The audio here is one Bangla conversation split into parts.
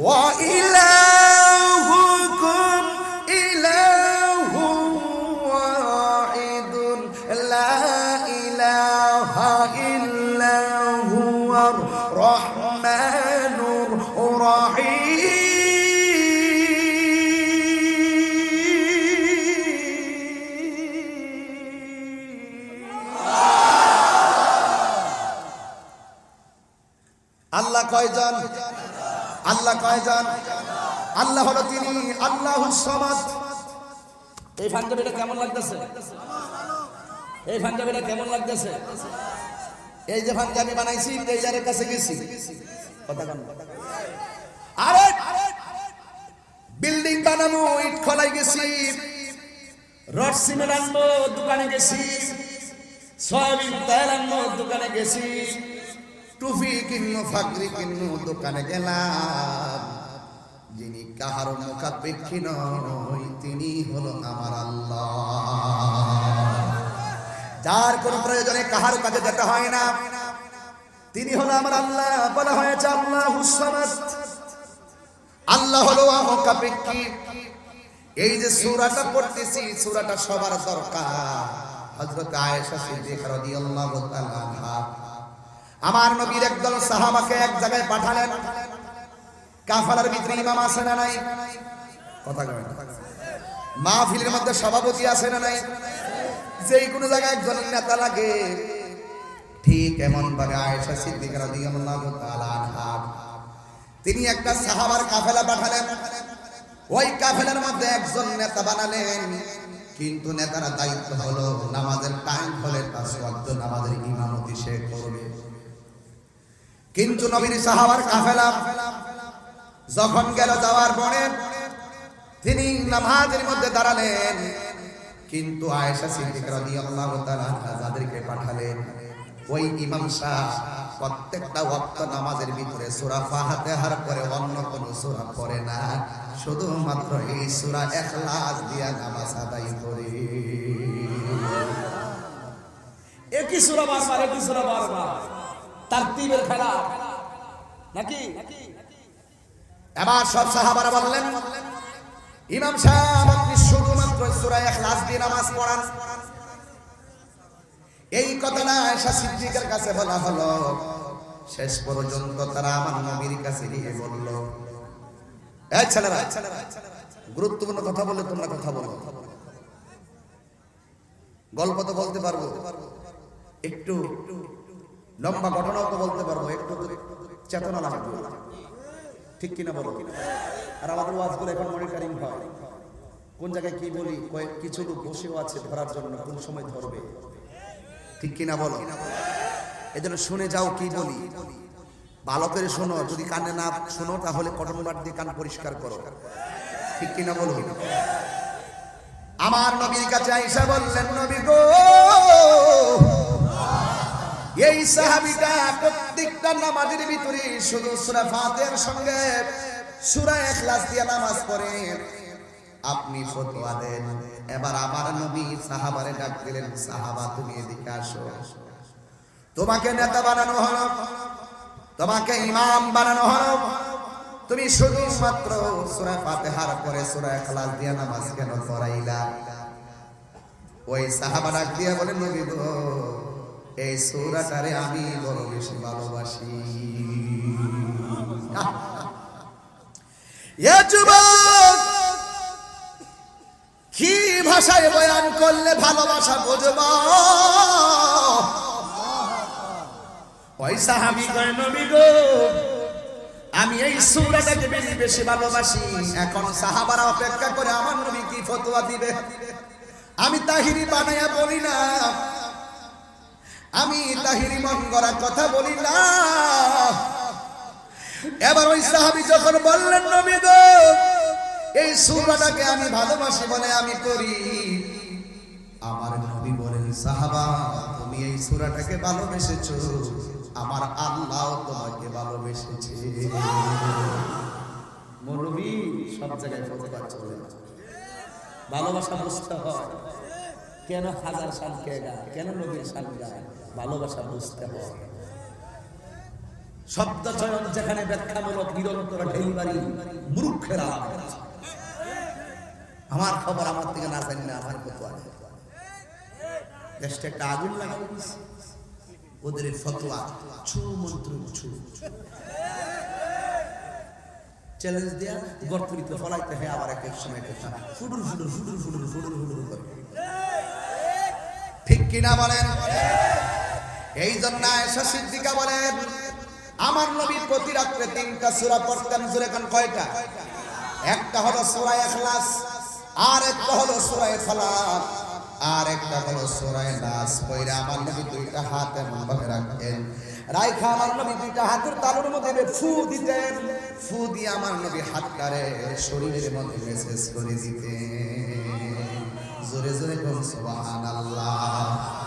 我。আল্লাহ কয়জন আল্লাহ হলো তিনি আল্লাহ সমাজ এই পাঞ্জাবিটা কেমন লাগতেছে? এই পাঞ্জাবিটা কেমন লাগতেছে? এই যে পাঞ্জাবি বানাইছি টেইলারের কাছে গেছি। কথা আরে বিল্ডিং বানাবো ইট খোলাই গেছি। রড সিমেন্ট আনব দোকানে গেছি। সয়াবিন তেল আনব দোকানে গেছি। টুপি কিন্ন ফাকরি কিন্ন দোকানে গেলাম। যিনি কাহার মুখাপেক্ষী নয় তিনি হলো আমার আল্লাহ। যার কোন প্রয়োজনে কাহার কাছে যেতে হয় না। তিনি হলো আমার আল্লাহ, বলা হয়েছে আল্লাহ হুসামাত আল্লাহ হলো মুখাপেক্ষী। এই যে সূরাটা পড়তেছি, সূরাটা সবার দরকার। হযরত আয়েশা সিদ্দিকা রাদিয়াল্লাহু তাআলা আমার নবীর একদল সাহাবাকে এক জায়গায় পাঠালেন। কাফালার ভিতরে ইমাম আছে না নাই? কথা কয় মাহফিলের মধ্যে সভাপতি আছে না নাই? যে কোনো জায়গায় একজনের নেতা লাগে। ঠিক এমন ভাবে আয়েশা সিদ্দিকা রাদিয়াল্লাহু তাআলা আনহা। তিনি একটা সাহাবার কাফেলা পাঠালেন। ওই কাফেলার মধ্যে একজন নেতা বানালেন। কিন্তু নেতারা দায়িত্ব হলো নামাজের টাইম হলে তার নামাজের ইমামতি সে করবে। কিন্তু নবীর সাহাবার কাফেলা যখন গেল যাওয়ার পরে তিনি নামাজের মধ্যে দাঁড়ালেন। কিন্তু আয়েশা সিদ্দিকা রাদিয়াল্লাহু তাআলা যাদেরকে পাঠালেন, ওই ইমাম সাহেব প্রত্যেকটা ওয়াক্ত নামাজের ভিতরে সূরা ফাতিহার পরে অন্য কোন সূরা পড়ে না, শুধুমাত্র এই সূরা ইখলাস দিয়া নামাজ আদায় করে। একই সুরা বারবার, একই সুরা বারবার। তার তীবের খেলা। নাকি? এবার সব সাহাবারা বললেন, ইমাম সাহেব, আপনি শুধুমাত্র সূরা ইখলাস দিয়ে নামাজ পড়ান। এই কথাটা আয়েশা সিদ্দিকার কাছে বলা হলো। শেষ পর্যন্ত তারা আমার নবীর কাছে গিয়ে বলল, এই ছেলেরা, গুরুত্বপূর্ণ কথা বলে তোমরা কথা বলো। গল্প তো বলতে পারব। একটু লম্বা ঘটনাও তো বলতে পারব, একটু চেতনা লাগবে ঠিক কিনা বলো? আর আমাদের ওয়াজগুলো এখন মনিটরিং হয়। কোন জায়গায় কি বলি কয়েক কিছু লোক বসেও আছে ধরার জন্য, কোন সময় ধরবে? ঠিক কিনা বলো? এই জন্য শুনে যাও কি বলি। ভালো করে শোনো, যদি কানে না শোনো, তাহলে কটন বার দিয়ে কান পরিষ্কার করো। ঠিক কিনা বলো? আমার নবীর কাছে আইসা বললেন, নবী গো এই সাহাবিটা প্রত্যেকটা নামাজের ভিতরে শুধু সূরা ফাতিহার সঙ্গে সূরা ইখলাস দিয়ে নামাজ পড়ে। আপনি ফতোয়া দেন। এবার আমার নবী সাহাবারে ডাক দিলেন, সাহাবা, তুমি এদিকে আসো। তোমাকে নেতা বানানো হলো, তোমাকে ইমাম বানানো হলো। তুমি শুধুমাত্র সূরা ফাতিহার পরে সুরা ইখলাস দিয়ে নামাজ কেন পড়াইলা? ওই সাহাবা ডাক দিয়ে বলেন নবী গো এই সূরাটারে আমি বড় বেশি ভালোবাসি। কি ভাষায় বয়ান করলে ভালোবাসা বুঝবা? ওই সাহাবি কয় নবী গো, আমি এই সূরাটাকে বেশি বেশি ভালোবাসি। এখন সাহাবারা অপেক্ষা করে, আমার নবী কি ফতোয়া দিবে? আমি তাহিরি বানাইয়া বলি না। আমি তাহিরি করার কথা বলি না। এবার ওই সাহাবি যখন বললেন, নবী গো, এই সুরাটাকে আমি ভালোবাসি বলে আমি করি। আমার নবী বলেন, সাহাবা, তুমি এই সুরাটাকে ভালোবেসেছো। আমার আল্লাহ তোমাকে ভালোবেসেছে। মৌলবী সব জায়গায় চলে। ভালোবাসা বুঝতে হয়। কেন হাজার সাল কে গায়? কেন নবীর সাল গায়? ভালোবাসা বুঝতে হয় শব্দ চয়ন যেখানে ব্যাখ্যামূলক নিরন্তর ডেলিভারি মূর্খের আমার খবর আমার থেকে না জানি না, আমার কত আগে দেশটা একটা আগুন ওদের ফতোয়া, ছু মন্ত্র, ছু চ্যালেঞ্জ দেয়া গর্তরিতে ফলাইতে হয়, আবার এক সময় ফুডুর ফুডুর ফুডুর ফুডুর ফুডুর ফুডুর ঠিক কিনা বলেন? এই জন্য আয়েশা সিদ্দিকা বলেন, আমার নবী প্রতি রাত্রে তিনটা সূরা পড়তেন, জোরে কোন কয়টা? একটা হলো সূরা ইখলাস, আর একটা হলো সূরা ফালাক আর একটা হলো সূরা নাস পয়রা আমার নবী দুইটা হাত এমন ভাবে রাখতেন। রাইখা আমার নবী দুইটা হাতের তালুর মধ্যে ফু দিতেন। ফু দিয়ে আমার নবী হাতটারে শরীরের মধ্যে মেসেজ করে দিতেন। জোরে জোরে কোন সুবহানাল্লাহ।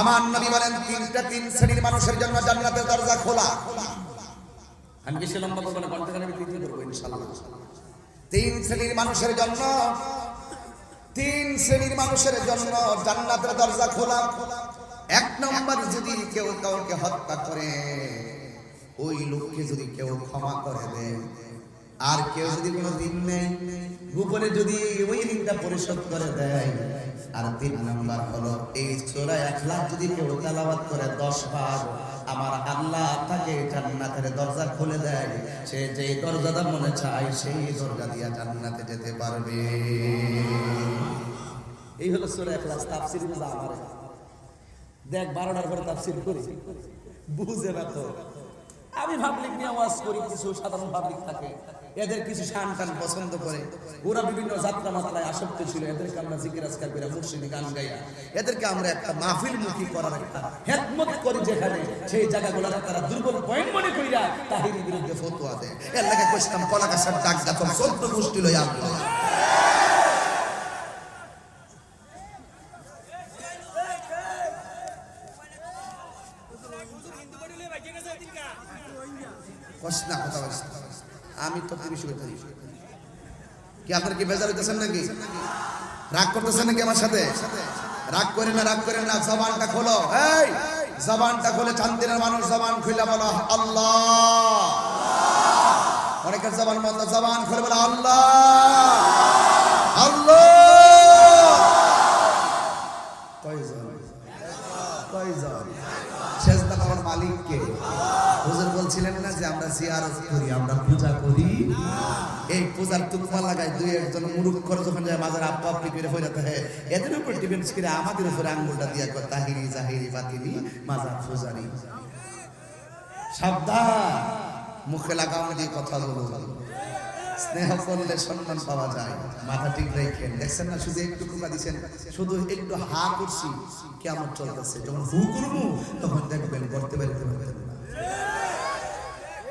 আমার নবী বলেন তিনটা তিন শ্রেণির মানুষের জন্য জান্নাতের দরজা খোলা। আমি বেশি লম্বা করব না ঘণ্টা আমি তৃতীয় করব ইনশাল্লাহ তিন শ্রেণির মানুষের জন্য তিন শ্রেণির মানুষের জন্য জান্নাতের দরজা খোলা। এক নম্বর যদি কেউ কাউকে হত্যা করে ওই লোককে যদি কেউ ক্ষমা করে দেয় আর কেউ যদি কোনো দিন নেই গোপনে যদি ওই ঋণটা পরিশোধ করে দেয়, আর তিন নাম্বার হলো, এই চোরা এক লাখ যদি কেউ তালাবাদ করে দশ বার, আমার আল্লাহ তাকে জান্নাতের দরজা খুলে দেয়। সে যেই দরজাটা মনে চায়, সেই দরজা দিয়া জান্নাতে যেতে পারবে। এই হলো সুরা এখলাস, তাফসির বুঝা আমার। দেখ, বারোটার পরে তাফসির করি। বুঝে না তো। আমি পাবলিক নিয়ে ওয়াজ করি, কিছু সাধারণ পাবলিক থাকে। এদের কিছু শান টান পছন্দ করে। ওরা বিভিন্ন যাত্রা মাত্রায় আসক্ত ছিল। এদেরকে আমরা জিকির আজকার করে মুর্শিদি গান গাইয়া, এদেরকে আমরা একটা মাহফিল মুখী করার একটা হেকমত করি যেখানে সেই জায়গাগুলোকে তারা দুর্বল পয়েন্ট মনে করিয়া তাহিরি বিরুদ্ধে ফতুয়া দেয়। এর লাগে কইতাম কলা গাছের ডাক যখন চোদ্দ গোষ্ঠী লই আনলো। না কথা বলছি। আমি তো বেশি কথা কি আপনার কি বেজার হইতেছেন নাকি? রাগ করতেছেন নাকি আমার সাথে? রাগ করে না, রাগ করে না, জবানটা খোলো। এই, জবানটা খোলে, চান্দিনের মানুষ জবান খুলে বলো, আল্লাহ। অনেকের জবান বন্ধ, জবান খুলে বলো, আল্লাহ। আল্লাহ। কয়জন? কয়জন? সেজদা করার মালিক কে হুজুর বলছিলেন না যে আমরা জিয়ারত করি, আমরা পূজা করি? এই পূজার তুকমা লাগায় দুই একজন মুরুক্ষর যখন যায় মাজার আপ্পা আপনি করে হয়ে যেতে হয় এদের উপর ডিপেন্ড করে আমাদের উপরে আঙ্গুলটা দিয়া কর, তাহিরি জাহিরি বাতিনি, মাজার পূজারি। সাবধান। মুখে লাগানো দিয়ে কথা বলো স্নেহ করলে সম্মান পাওয়া যায়। মাথা ঠিক রেখেন। দেখছেন না, শুধু একটু কুকা দিচ্ছেন, শুধু একটু হা করছি কেমন চলতেছে। যখন হু করব, তখন দেখবেন করতে পারতে পারবেন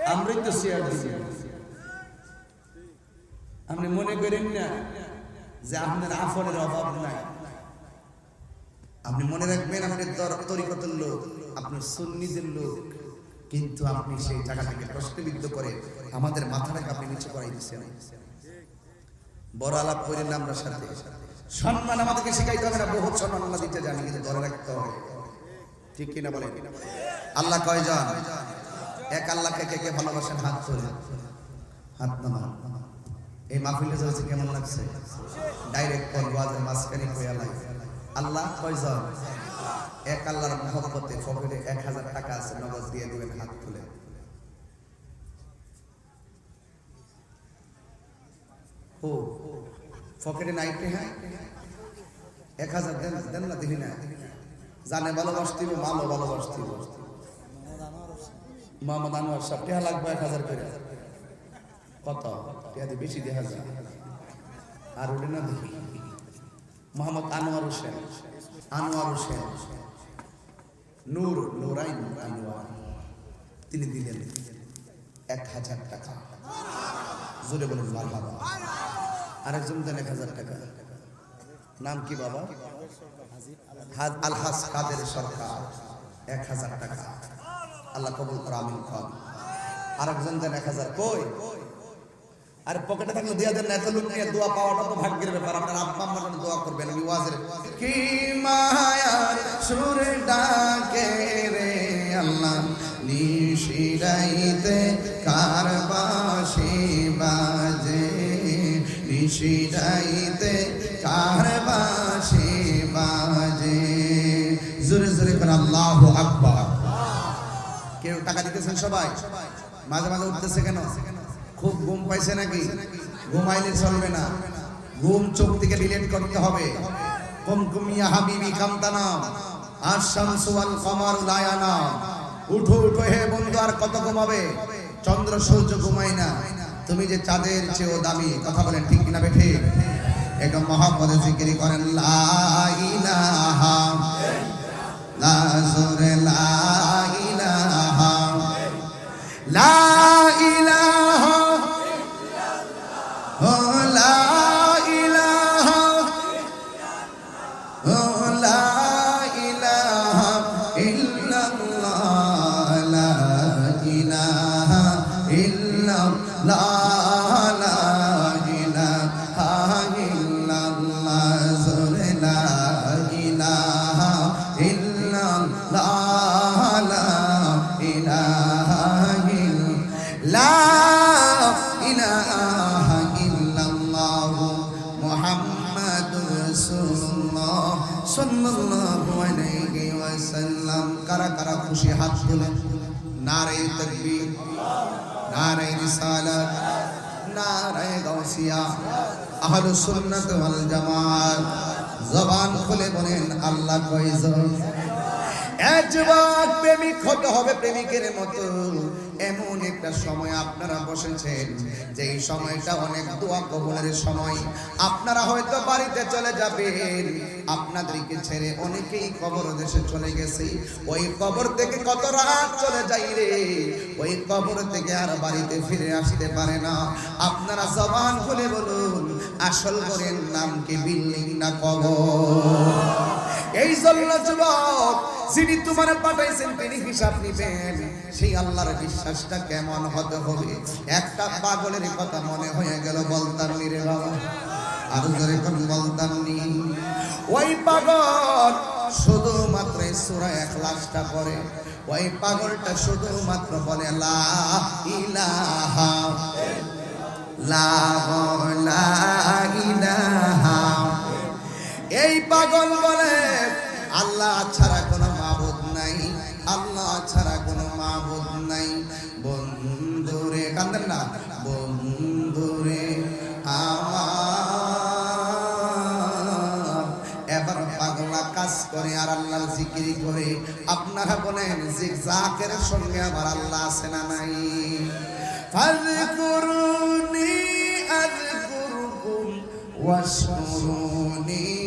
আমরাই তো শেয়ার দিছি আপনি মনে করেন না যে আপনার আফরের অভাব নাই? আপনি মনে রাখবেন আপনি তর- তরিকতের লোক, আপনার সুন্নিদের লোক, কিন্তু আপনি সেই জায়গাটাকে প্রশ্নবিদ্ধ করে আমাদের মাথাটাকে আপনি নিচে করাই দিচ্ছেন। বড় আলাপ করেন আমরা সাথে। সম্মান আমাদেরকে শিখাইতে হবে না, বহুত সম্মান আমরা দিতে জানি, কিন্তু ধরে রাখতে হবে। ঠিক কিনা বলেন? আল্লাহ কয়জন? এক আল্লাহকে কে কে ভালোবাসেন? হাত তোলে। হাত নামা এই যাচ্ছে কেমন লাগছে? ডাইরেক্ট ওয়াজের মাঝখানে আল্লাহ কয়জন? এক আল্লাহর মহব্বতে এক হাজার টাকা আছে, নগদ দিয়ে দিবেন হাত তুলে। ও ফকেটে নাইটে হ্যাঁ? এক হাজার দেন দেন না দেখি না। জানে ভালোবাসতে হবে মালও ভালোবাসতে হবে মোহাম্মদ আনোয়ার সাহেব টেহা লাগবে এক হাজার করে। কত? টেহা দিয়ে বেশি দেখা যায় আর ওটা না দেখি। মোহাম্মদ আনোয়ার হোসেন। আনোয়ার হোসেন। নূর নূরাইন আনোয়ার। তিনি দিলেন এক হাজার টাকা। জোরে বলুন মার বাবা আরেকজন দেন এক হাজার টাকা। নাম কি বাবা? আলহাজ কাদের সরকার? এক হাজার টাকা। আল্লাহ কবুল করে, আমিন খান আরেকজন দেন এক হাজার, কই? আর পকেটে থাকলে দিয়া দেন এত লোক নিয়ে দোয়া পাওয়াটা তো ভাগ্যের ব্যাপার। আপনার আব্বা আম্মার দোয়া করবেন, আমি ওয়াজের কি মায়া সুরে ডাকে রে আল্লাহ নিশি নিশিরাইতে কার বাঁশি বাজে। নিশিরাইতে টাকা দিতেছেন সবাই? মাঝে মাঝে উঠতেছে কেন? খুব ঘুম পাইছে নাকি? ঘুমাইলে চলবে না। ঘুম চোখ থেকে ডিলেট করতে হবে। কুমকুমিয়া হাবিবি কামতানা। আশামসু ওয়াল কমারু লায়ানা। উঠো উঠো, হে বন্ধু, আর কত ঘুমাবে? চন্দ্র, সূর্য ঘুমায় না। তুমি যে চাঁদের চেয়েও দামি, কথা বলেন ঠিক কিনা বেঠে? একটা মহাপদে জিকিরি করেন লা ইলাহা কারা কারা খুশি হাত তুলেন নারে তাকবীর নারে রিসালাত নারে গাউসিয়া আহলুস সুন্নাত ওয়াল জামাত জবান খুলে বলেন আল্লাহ কয়জন এক প্রেমিক হতে হবে প্রেমিকের মতো। এমন একটা সময় আপনারা বসেছেন, যেই সময়টা অনেক দোয়া কবলের সময়। আপনারা হয়তো বাড়িতে চলে যাবেন, আপনাদেরকে ছেড়ে অনেকেই কবর দেশে চলে গেছে। ওই কবর থেকে কত রাত চলে যাই রে? ওই কবর থেকে আর বাড়িতে ফিরে আসতে পারে না। আপনারা জবান খুলে বলুন, আসল করেন নাম কি বিল্ডিং না কবর? এই জন্য যুবক যিনি তোমার পাঠাইছেন, তিনি হিসাব নিবেন। সেই আল্লাহর বিশ্বাসটা কেমন হতে হবে? একটা পাগলের কথা মনে হয়ে গেল, বলতাম রে বাবা। আর জোরে কোন বলতাম নি। ওই পাগল শুধুমাত্র সুরা এক লাশটা পরে ওই পাগলটা শুধুমাত্র বলে, লা ইলাহা লা ইলাহা এই পাগল বলে, আল্লাহ ছাড়া কোনো মাবুদ নাই, আল্লাহ ছাড়া কোনো মাবুদ নাই। বন্ধুরে, কান্দেন না। বন্ধুরে, আমার এবার পাগলা কাজ করে আর আল্লাহ জিকিরি করে। আপনারা বলেন যে জাকের সঙ্গে আবার আল্লাহ আছে না নাই? ফাযকুরুনি আযকুরকুম ওয়াশকুরুনি।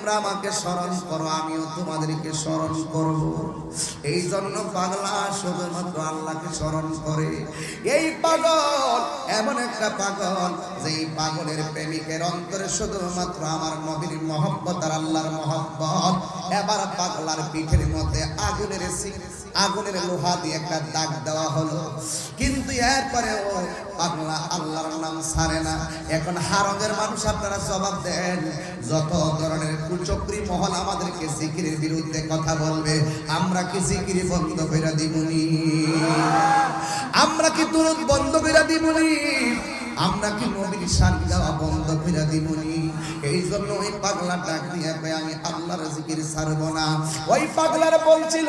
তোমরা আমাকে স্মরণ করো, আমিও তোমাদেরকে স্মরণ করব। এই জন্য পাগলা শুধুমাত্র আল্লাহকে স্মরণ করে। এই পাগল, এমন একটা পাগল যে এই পাগলের প্রেমিকের অন্তরে শুধুমাত্র আমার নবীর মহব্বত আর আল্লাহর মহব্বত। এবার পাগলার পিঠের মধ্যে আগুনের আগুনের লোহা দিয়ে একটা দাগ দেওয়া হলো। কিন্তু এরপরে পাগলা আল্লাহর নাম ছাড়ে না। এখন হারঙের মানুষ আপনারা জবাব দেন, যত ধরনের কুচক্রি মহল আমাদেরকে সিকিরের বিরুদ্ধে কথা বলবে, আমরা কি সিকিরি বন্ধ করে দিবনি? আমরা কি তুরুত বন্ধ করে দিবনি? আমরা কি নবীর শান গাওয়া বন্ধ করে দিবনি? এই জন্য ওই পাগলা ডাক দিয়ে আমি আল্লাহর জিকির ছাড়বো না। ওই পাগলার বলছিল,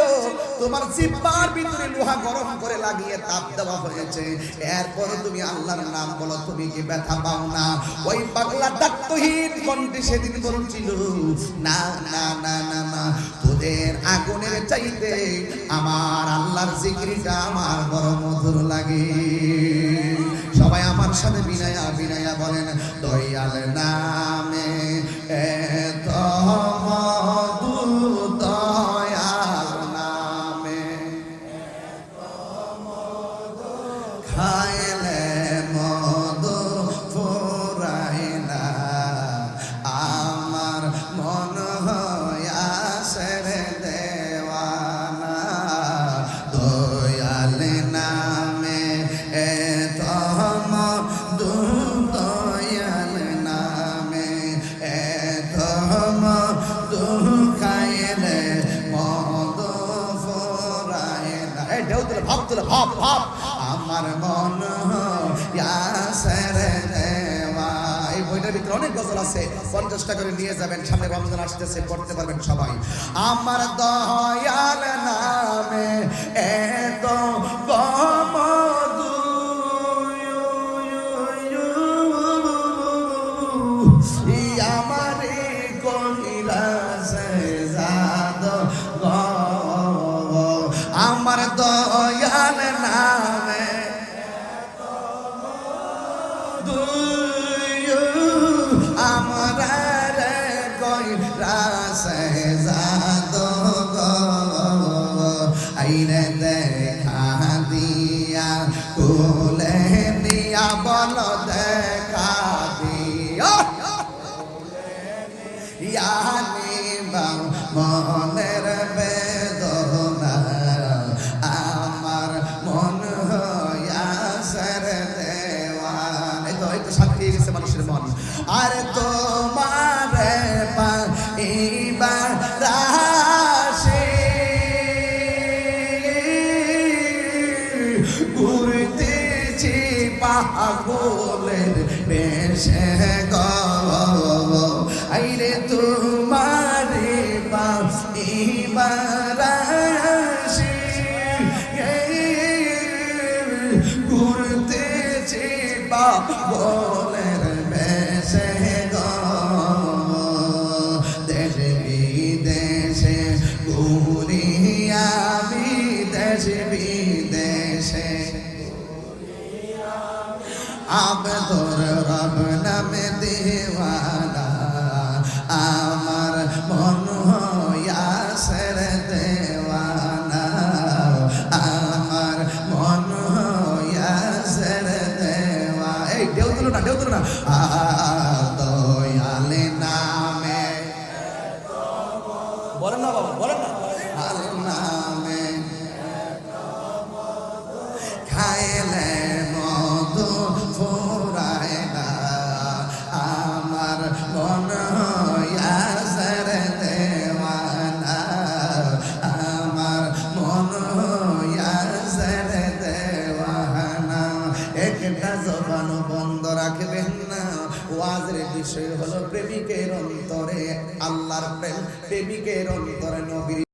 তোমার জিব্বার ভিতরে লোহা গরম করে লাগিয়ে তাপ দেওয়া হয়েছে। এরপর তুমি আল্লাহর নাম বলো, তুমি কি ব্যথা পাও না? ওই পাগলা ডাক্তহীন কণ্ঠে সেদিন বলছিল, না না না না না, তোদের আগুনের চাইতে আমার আল্লাহর জিকিরটা আমার বড় মধুর লাগে। আমার সাথে বিনায়া বিনায়া বলেন দয়াল নামে এত হপ হপ। আমার মন ভিতরে অনেক গজল আছে। পঞ্চাশটা করে নিয়ে যাবেন, সামনে রমজান আসতেছে, পড়তে পারবেন সবাই। আমার দয়াল নামে এত বমর do সে হলো প্রেমিকের অন্তরে আল্লাহর প্রেম প্রেমিকের অন্তরে নবীর